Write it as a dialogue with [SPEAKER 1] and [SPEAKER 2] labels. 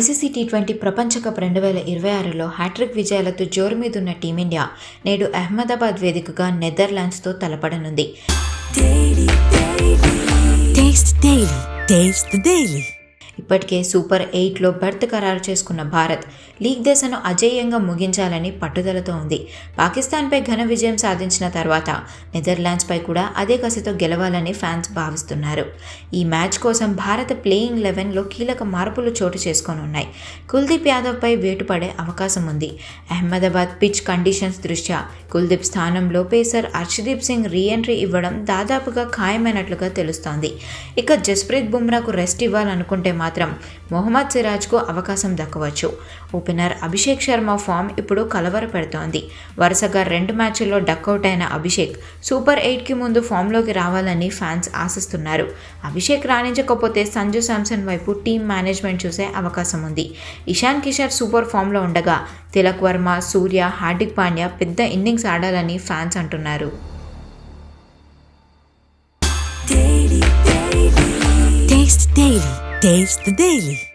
[SPEAKER 1] ICC T twenty ప్రపంచ cup రెండు వేల ఇరవై ఆరులో హ్యాట్రిక్ విజయాలతో జోరు మీదున్న టీమిండియా నేడు అహ్మదాబాద్ వేదికగా నెదర్లాండ్స్తో తలపడనుంది. ఇప్పటికే సూపర్ ఎయిట్లో బెర్త్ ఖరారు చేసుకున్న భారత్ లీగ్ దశను అజేయంగా ముగించాలని పట్టుదలతో ఉంది. పాకిస్తాన్పై ఘన విజయం సాధించిన తర్వాత నెదర్లాండ్స్పై కూడా అదే కసితో గెలవాలని ఫ్యాన్స్ భావిస్తున్నారు. ఈ మ్యాచ్ కోసం భారత ప్లేయింగ్ లెవెన్లో కీలక మార్పులు చోటు చేసుకొని ఉన్నాయి కుల్దీప్ యాదవ్పై వేటుపడే అవకాశం ఉంది. అహ్మదాబాద్ పిచ్ కండిషన్స్ దృష్ట్యా కుల్దీప్ స్థానంలో పేసర్ హర్షదీప్ సింగ్ రీఎంట్రీ ఇవ్వడం దాదాపుగా ఖాయమైనట్లుగా తెలుస్తోంది. ఇక జస్ప్రీత్ బుమ్రాకు రెస్ట్ ఇవ్వాలనుకుంటే మాత్రం మొహమ్మద్ సిరాజ్కు అవకాశం దక్కవచ్చు. ఓపెనర్ అభిషేక్ శర్మ ఫామ్ ఇప్పుడు కలవర పెడుతోంది వరుసగా రెండు మ్యాచ్ల్లో డక్అవుట్ అయిన అభిషేక్ సూపర్ ఎయిట్కి ముందు ఫామ్లోకి రావాలని ఫ్యాన్స్ ఆశిస్తున్నారు. అభిషేక్ రాణించకపోతే సంజు శాంసన్ వైపు టీం మేనేజ్మెంట్ చూసే అవకాశం ఉంది. ఇషాన్ కిషోర్ సూపర్ ఫామ్లో ఉండగా తిలక్ వర్మ సూర్య హార్దిక్ పాండ్యా పెద్ద ఇన్నింగ్స్ ఆడాలని ఫ్యాన్స్ అంటున్నారు.
[SPEAKER 2] Taste Daily. Taste the Daily.